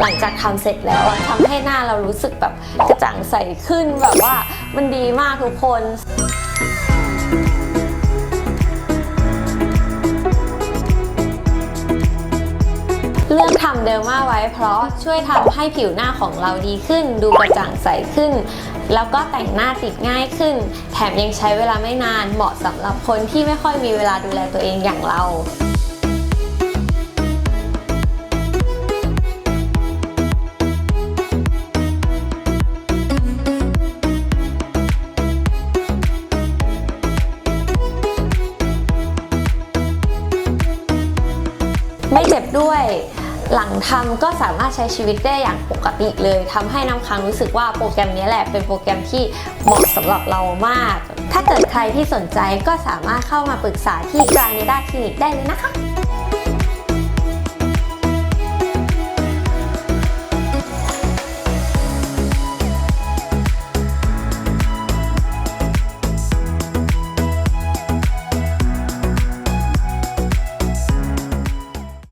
หลังจากทำเสร็จแล้วอะทำให้หน้าเรารู้สึกแบบกระจ่างใสขึ้นแบบว่ามันดีมากทุกคนเลือกทำเดอร์มาไว้เพราะช่วยทำให้ผิวหน้าของเราดีขึ้น ดูกระจ่างใสขึ้น แล้วก็แต่งหน้าติดง่ายขึ้น แถมยังใช้เวลาไม่นานเหมาะสำหรับคนที่ไม่ค่อยมีเวลาดูแลตัวเองอย่างเรา ไม่เจ็บด้วย หลังทำก็สามารถใช้ชีวิตได้อย่างปกติเลยทำให้น้ำค้างรู้สึกว่าโปรแกรมนี้แหละเป็นโปรแกรมที่เหมาะสำหรับเรามาก ถ้าเกิดใครที่สนใจก็สามารถเข้ามาปรึกษาที่กราเนด้าคลินิกได้เลยนะคะ